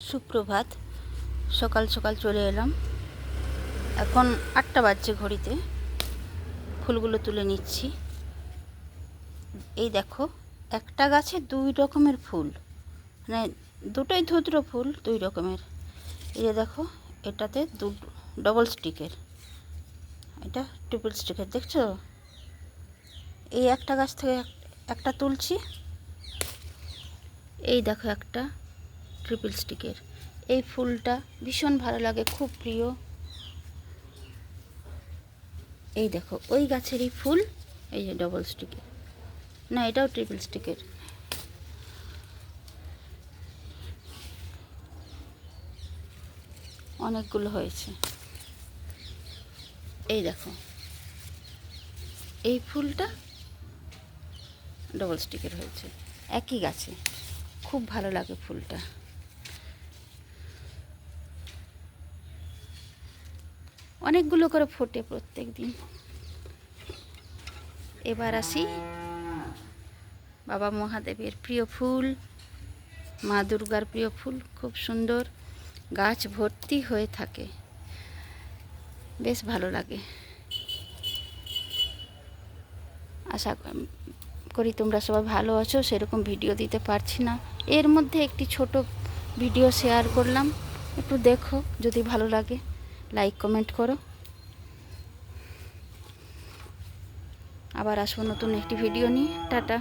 সুপ্রভাত। সকাল সকাল চলে এলাম। এখন আটটা বাজছে ঘড়িতে। ফুলগুলো তুলে নিচ্ছি। এই দেখো, একটা গাছে দুই রকমের ফুল। মানে দুটোই ধুদ্র ফুল, দুই রকমের। এই যে দেখো, এটাতে দু ডবল স্টিকের এটা ট্রিপল স্টিকের দেখছ? এই একটা গাছ থেকে একটা তুলছি। এই দেখো একটা। ট্রিপল স্টিকের এই ফুলটা ভীষণ ভালো লাগে, খুব প্রিয়। এই দেখো, ওই গাছেরই ফুল, এই যে ডবল স্টিকের না, এটাও ট্রিপল স্টিকের অনেকগুলো হয়েছে। এই দেখো, এই ফুলটা ডবল স্টিকের হয়েছে। একই গাছে। খুব ভালো লাগে ফুলটা। অনেকগুলো করে ফোটে প্রত্যেক দিন এবার আসি বাবা মহাদেবের প্রিয় ফুল, মা দুর্গার প্রিয় ফুল, খুব সুন্দর গাছ ভর্তি হয়ে থাকে। বেশ ভালো লাগে। আশা করি তোমরা সবাই ভালো আছো, সেরকম ভিডিও দিতে পারছি না। এর মধ্যে একটি ছোট ভিডিও শেয়ার করলাম। একটু দেখো যদি ভালো লাগে। লাইক কমেন্ট করো। আবার আসব নতুন একটি ভিডিও নিয়ে। টাটা।